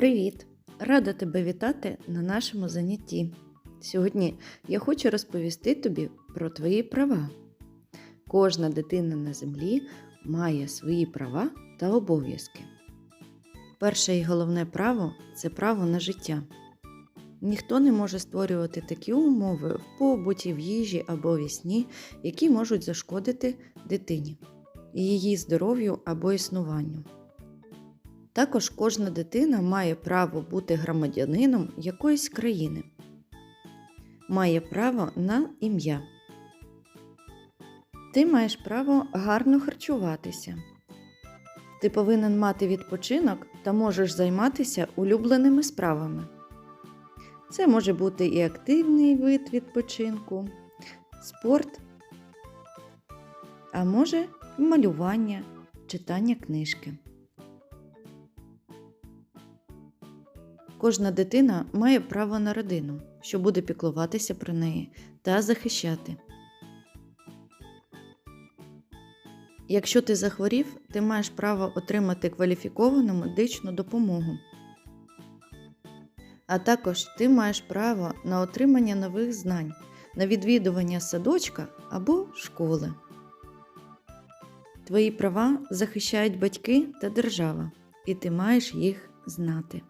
Привіт! Рада тебе вітати на нашому занятті. Сьогодні я хочу розповісти тобі про твої права. Кожна дитина на землі має свої права та обов'язки. Перше і головне право це право на життя. Ніхто не може створювати такі умови в побуті, в їжі або в сні, які можуть зашкодити дитині, її здоров'ю або існуванню. Також кожна дитина має право бути громадянином якоїсь країни, має право на ім'я. Ти маєш право гарно харчуватися. Ти повинен мати відпочинок та можеш займатися улюбленими справами. Це може бути і активний вид відпочинку, спорт, а може малювання, читання книжки. Кожна дитина має право на родину, що буде піклуватися про неї та захищати. Якщо ти захворів, ти маєш право отримати кваліфіковану медичну допомогу. А також ти маєш право на отримання нових знань, на відвідування садочка або школи. Твої права захищають батьки та держава, і ти маєш їх знати.